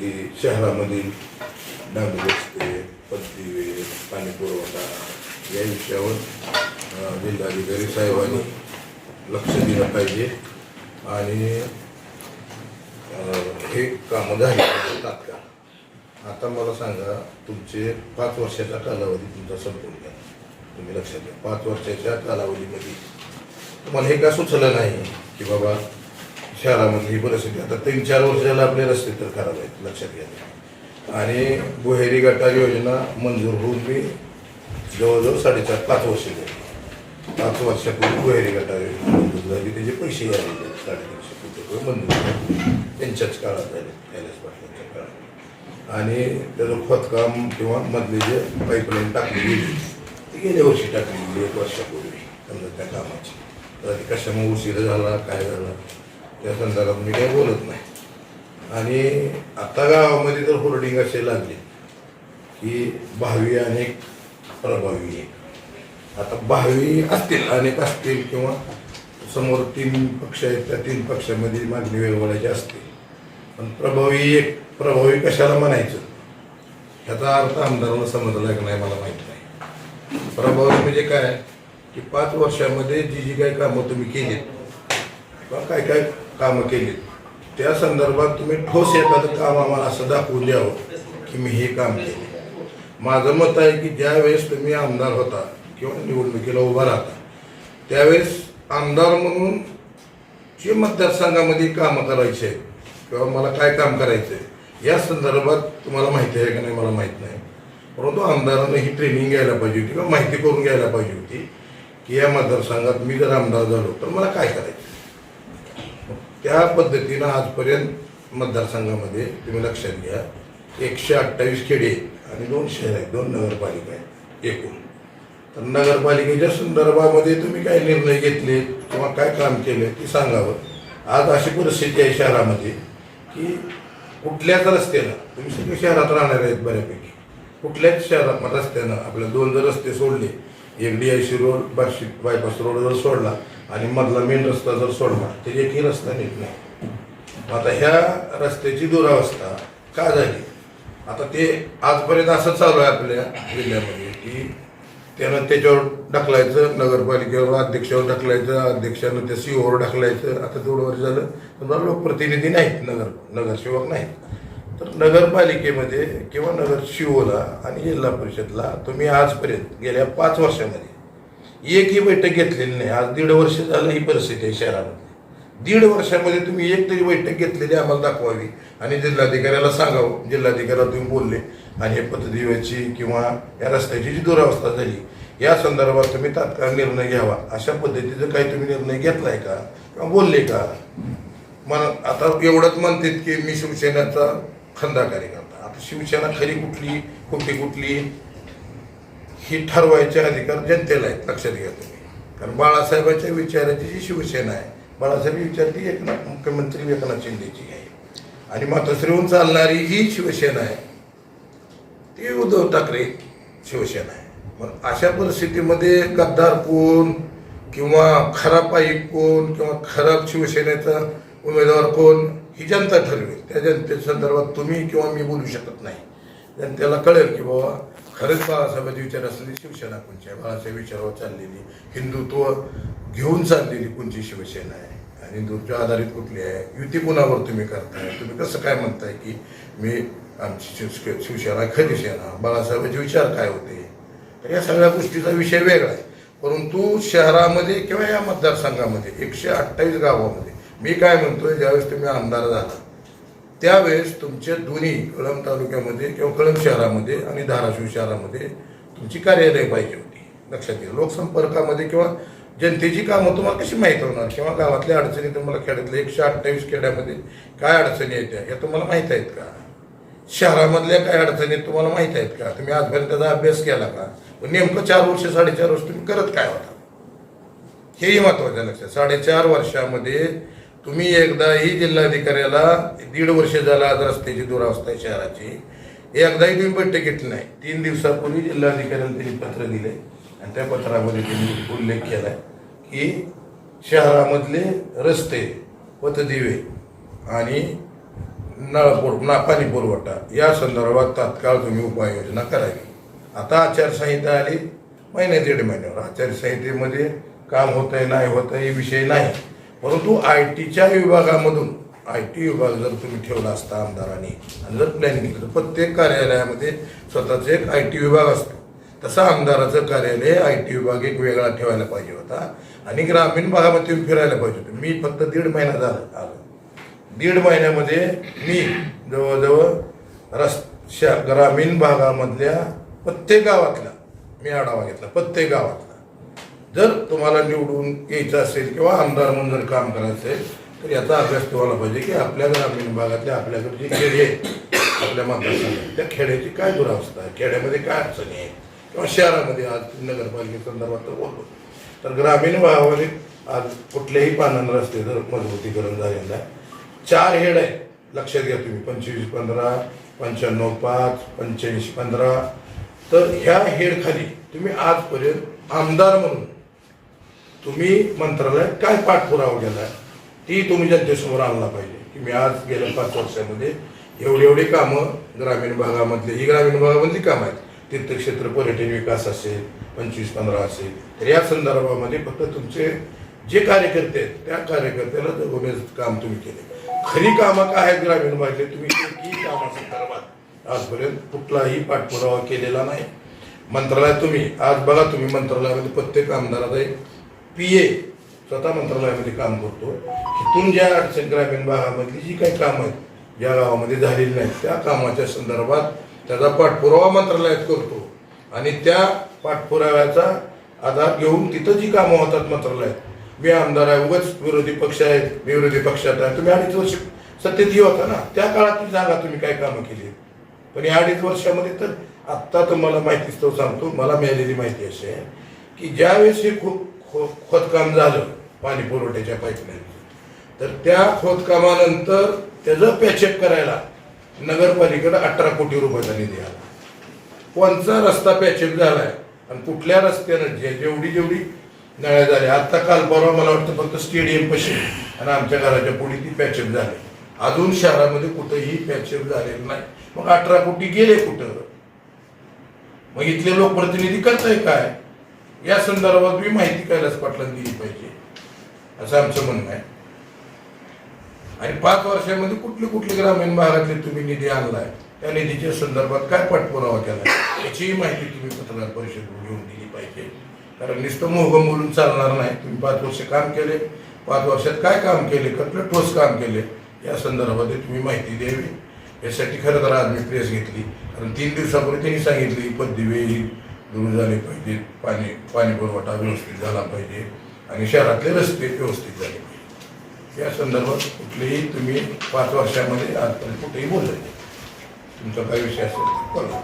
की शहरामधील डांबरी रस्ते पत्तीवे पाणी पुरवठा या विषयावर जिल्हाधिकारी साहेबांनी लक्ष दिलं पाहिजे आणि हे कामं झाली तात्काळ. आता मला सांगा तुमचे पाच वर्षाचा कालावधी तुमचा संपूर्ण घ्या तुम्ही लक्षात घ्या पाच वर्षाच्या कालावधीमध्ये तुम्हाला हे का सुचलं नाही की बाबा शहरामधली ही परिस्थिती. आता तीन चार वर्षाला आपले रस्ते तर खराब आहेत लक्षात घ्या. आणि बुहेरी गटार योजना मंजूर होऊन मी जवळजवळ साडेचार पाच वर्ष झाली पाच वर्षापूर्वी बुहेरी गटार योजना मंजूर झाली. त्याचे पैसे आलेले साडेतीनशे कोटी रुपये मंजूर झाले. त्यांच्याच काळात झाले कैलास पाटलांच्या काळात. आणि त्याचं खोदकाम किंवा मधले जे पाईपलाईन टाकली गेली ती गेल्या वर्षी टाकली गेली एक वर्षापूर्वी. समजा त्या कामाची. तर कशामुळे उशीर झाला काय झाला? त्या संदर्भात मी काही बोलत नाही. आणि आता गावामध्ये तर होर्डिंग असे लागले की भावी अनेक प्रभावी एक. आता भावी असतील. अनेक असतील किंवा समोर तीन पक्ष आहेत त्या तीन पक्षामध्ये मागणी वेगवेगळ्याची असते. पण प्रभावी एक प्रभावी कशाला म्हणायचं? ह्याचा अर्थ आमदारांना समजला की नाही मला माहीत नाही. प्रभावी म्हणजे काय? की पाच वर्षामध्ये जी जी काही कामं तुम्ही केलीत किंवा काय काय कामं केली. त्या संदर्भात तुम्ही ठोस एखादं काम आम्हाला असं दाखवून द्यावं हो, की मी हे काम केले. माझं मत आहे की ज्यावेळेस तुम्ही आमदार होता किंवा निवडणुकीला उभा राहता त्यावेळेस आमदार म्हणून जे मतदारसंघामध्ये कामं करायचे आहेत किंवा मला काय काम करायचं आहे या संदर्भात तुम्हाला माहिती आहे का नाही मला माहीत नाही. परंतु आमदारानं ही ट्रेनिंग घ्यायला पाहिजे होती किंवा माहिती करून घ्यायला पाहिजे होती की या मतदारसंघात मी जर आमदार झालो तर मला काय करायचं? त्या पद्धतीनं आजपर्यंत मतदारसंघामध्ये तुम्ही लक्षात घ्या एकशे अठ्ठावीस खेडे आणि दोन शहर आहेत दोन नगरपालिका आहेत एकूण. तर नगरपालिकेच्या संदर्भामध्ये तुम्ही काय निर्णय घेतले किंवा काय काम केले ते सांगावं. आज अशी परिस्थिती आहे शहरामध्ये की कुठल्याच रस्त्याला तुम्ही सगळे शहरात राहणार आहेत बऱ्यापैकी. कुठल्याच शहरात रस्त्यानं आपल्या दोन जर रस्ते सोडले एक D I C road Barshi bypass road जर सोडला आणि मधला मेन रस्ता जर सोडला तर एकही रस्ता नीट नाही. आता ह्या रस्त्याची दुरावस्था का झाली? आता ते आजपर्यंत असं चालू आहे आपल्या जिल्ह्यामध्ये की त्यानं त्याच्यावर ढकलायचं नगरपालिकेवर अध्यक्षावर ढकलायचं अध्यक्षानं त्या सीओवर ढकलायचं आता तेवढं वर्ष झालं. समजा लोकप्रतिनिधी नाहीत नगर नगरसेवक नाहीत. तर नगरपालिकेमध्ये किंवा नगर शिवोला आणि जिल्हा परिषदला तुम्ही आजपर्यंत गेल्या पाच वर्षामध्ये एकही बैठक घेतलेली नाही. आज दीड वर्ष झालं ही परिस्थिती आहे शहरामध्ये. दीड वर्षामध्ये तुम्ही एक तरी बैठक घेतलेली आम्हाला दाखवावी आणि जिल्हाधिकाऱ्याला सांगावं. जिल्हाधिकाऱ्याला तुम्ही बोलले आणि हे पथदिव्याची किंवा या रस्त्याची जी दुरावस्था झाली या संदर्भात तुम्ही तात्काळ निर्णय घ्यावा. अशा पद्धतीचा काही तुम्ही निर्णय घेतलाय का? किंवा बोलले का? मग आता एवढंच म्हणतात की मी शिवसेनेचा खंदा कार्यकर्ता आता शिवसेना खरी कुठली कुठली कुठली? ही ठरवायचे अधिकार जनतेला आहेत लक्षात घ्या तुम्ही. कारण बाळासाहेबांच्या विचाराची जी शिवसेना आहे बाळासाहेब विचार ती एकनाथ मुख्यमंत्री एकनाथ शिंदेची आहे. आणि मातोश्रीहून चालणारी ही शिवसेना आहे ती उद्धव ठाकरे शिवसेना आहे. मग अशा परिस्थितीमध्ये गद्दार कोण किंवा खराब पाईक कोण किंवा खराब शिवसेनेचा उमेदवार कोण ही जनता ठरवेल. त्या जनतेसंदर्भात तुम्ही किंवा मी बोलू शकत नाही. जनतेला कळेल की बाबा खरंच बाळासाहेबाचे विचार असलेली शिवसेना कोणची आहे? बाळासाहेब विचारावर चाललेली हिंदुत्व घेऊन चाललेली कोणची शिवसेना आहे? आणि हिंदुत्वच्या आधारित कुठली आहे? युती कुणावर तुम्ही करताय? तुम्ही कसं काय म्हणताय की मी आमची शिव शिवसेना खरी सेना? बाळासाहेबांचे विचार काय होते? तर या सगळ्या गोष्टीचा विषय वेगळा आहे. परंतु शहरामध्ये किंवा या मतदारसंघामध्ये एकशे अठ्ठावीस गावामध्ये मी काय म्हणतोय ज्यावेळेस तुम्ही आमदार झाला त्यावेळेस तुमच्या दोन्ही कळंब तालुक्यामध्ये किंवा कळंब शहरामध्ये आणि धाराशिव शहरामध्ये तुमची कार्यालय पाहिजे होती. लक्षात घ्या. लोकसंपर्कामध्ये किंवा जनतेची कामं तुम्हाला कशी माहीत होणार? किंवा गावातल्या अडचणी तुम्हाला खेड्यातल्या एकशे अठ्ठावीस खेड्यामध्ये काय अडचणी येत्या या तुम्हाला माहीत आहेत का? शहरामधल्या काय अडचणी तुम्हाला माहीत आहेत का? तुम्ही आजपर्यंत त्याचा अभ्यास केला का? पण नेमकं चार वर्ष साडेचार वर्ष तुम्ही करत काय होता? हेही महत्वाचं लक्षात. साडेचार वर्षामध्ये तुम्ही एकदाही जिल्हाधिकाऱ्याला दीड वर्ष झाला आज रस्त्याची दुरावस्था आहे शहराची. एकदाही तुम्ही बैठक घेतली नाही. तीन दिवसापूर्वी जिल्हाधिकाऱ्याला त्यांनी पत्र दिले आणि त्या पत्रामध्ये त्यांनी उल्लेख केला की शहरामधले रस्ते पथदिवे आणि नळपुर ना पाणी पुरवठा या संदर्भात तात्काळ तुम्ही उपाययोजना करावी. आता आचारसंहिता आली. महिन्या दीड महिन्यावर. आचारसंहितेमध्ये काम होतंय नाही होत आहे हे विषय नाही. परंतु आय टीच्या विभागामधून आय टी विभाग जर तुम्ही ठेवला असता आमदारांनी आणि जर प्लॅनिंग केलं तर प्रत्येक कार्यालयामध्ये स्वतःचा एक आय टी विभाग असतो. तसं आमदाराचं कार्यालय आय टी विभाग एक वेगळा ठेवायला पाहिजे होता आणि ग्रामीण भागामध्ये तुम्ही फिरायला पाहिजे होते. मी फक्त दीड महिना झाला आलो. दीड महिन्यामध्ये मी जवळजवळ रस्त्या ग्रामीण भागामधल्या प्रत्येक गावातला मी आढावा घेतला प्रत्येक गावातला. जर तुम्हाला निवडून यायचं असेल किंवा आमदार म्हणून जर काम करायचं असेल तर याचा अभ्यास तुम्हाला पाहिजे की आपल्या ग्रामीण भागातल्या आपल्याकडे जे खेडे आहेत आपल्या मतदारसंघात त्या खेड्याची काय दुरावस्था आहे? खेड्यामध्ये काय अडचणी आहे किंवा शहरामध्ये आज नगरपालिकेसंदर्भात तर बोलतो. तर ग्रामीण भागामध्ये आज कुठल्याही पानांना रस्ते जर मजबूतीकरण झालेलं आहे. चार हेड आहे लक्षात घ्या तुम्ही. पंचवीस पंधरा पंच्याण्णव पाच पंच्याऐंशी पंधरा. तर ह्या हेडखाली तुम्ही आजपर्यंत आमदार म्हणून तुम्ही मंत्रालयात काय पाठपुरावा केला ती तुम्ही जनतेसमोर आणला पाहिजे. की मी आज गेल्या पाच वर्षामध्ये एवढी एवढी कामं ग्रामीण भागामधले ही ग्रामीण भागामधली कामं आहेत. तीर्थक्षेत्र पर्यटन विकास असेल पंचवीस पंधरा असेल तर या संदर्भामध्ये फक्त तुमचे जे कार्यकर्ते आहेत त्या कार्यकर्त्याला जगवण्याचं काम तुम्ही केले. खरी कामं काय आहेत ग्रामीण भागातले? तुम्ही एकही कामासंदर्भात आजपर्यंत कुठलाही पाठपुरावा केलेला नाही. मंत्रालयात तुम्ही आज बघा तुम्ही मंत्रालयामध्ये प्रत्येक आमदाराला एक पी ए स्वतः मंत्रालयामध्ये काम करतो. तिथून ज्या अडचण ग्रामीण भागामधली जी काही कामं आहेत ज्या गावामध्ये झालेली नाहीत त्या कामाच्या संदर्भात त्याचा पाठपुरावा मंत्रालयात करतो. आणि त्या पाठपुराव्याचा आधार घेऊन तिथं जी कामं होतात मंत्रालयात मी आमदार आहे उगाच विरोधी पक्ष आहेत मी विरोधी पक्षात आहे. तुम्ही अडीच वर्ष सत्तेत येऊ होता ना त्या काळात सांगा जागा तुम्ही काय कामं केली. पण या अडीच वर्षामध्ये तर आत्ता तुम्हाला माहितीच तो सांगतो मला मिळालेली माहिती अशी आहे की ज्यावेळेस हे खूप खो खोदकाम झालं पाणी पुरवठ्याच्या पाईपलाईन. तर त्या खोदकामानंतर त्याचं पॅचअप करायला नगरपालिकेला अठरा कोटी रुपयाचा निधी आला. कोणचा रस्ता पॅचअप झालाय आणि कुठल्या रस्त्यानं जे जेवढी जेवढी नळ्या झाल्या. आता काल परवा मला वाटतं फक्त स्टेडियम पशी आणि आमच्या घराच्या पुढे ती पॅचअप झाली. अजून शहरामध्ये कुठंही पॅचअप झालेलं नाही. मग अठरा कोटी गेले कुठं? मग इथले लोकप्रतिनिधी करताय काय? या संदर्भात मी माहिती कैलास पाटलांनी दिली पाहिजे. असं आमचं म्हणणं आहे. आणि पाच वर्षामध्ये कुठले कुठले ग्रामीण भागातले तुम्ही निधी आणलाय त्या निधीच्या संदर्भात काय पाठपुरावा केला याचीही माहिती तुम्ही पत्रकार परिषद घेऊन दिली पाहिजे. कारण नुसतं मोहगम बोलून चालणार नाही. तुम्ही पाच वर्ष काम केले. पाच वर्षात काय काम केले कसलं ठोस काम केले या संदर्भात तुम्ही माहिती द्यावी. यासाठी खरं तर आज मी प्रेस घेतली. कारण तीन दिवसापूर्वी त्यांनी सांगितली पदवी दूर झाले पाहिजे पाणी पाणी पुरवठा व्यवस्थित झाला पाहिजे आणि शहरातले रस्ते व्यवस्थित झाले पाहिजे. या संदर्भात कुठलेही तुम्ही पाच वर्षामध्ये आजपर्यंत कुठेही बोलायचे तुमचा काही विषय असेल तर बोला.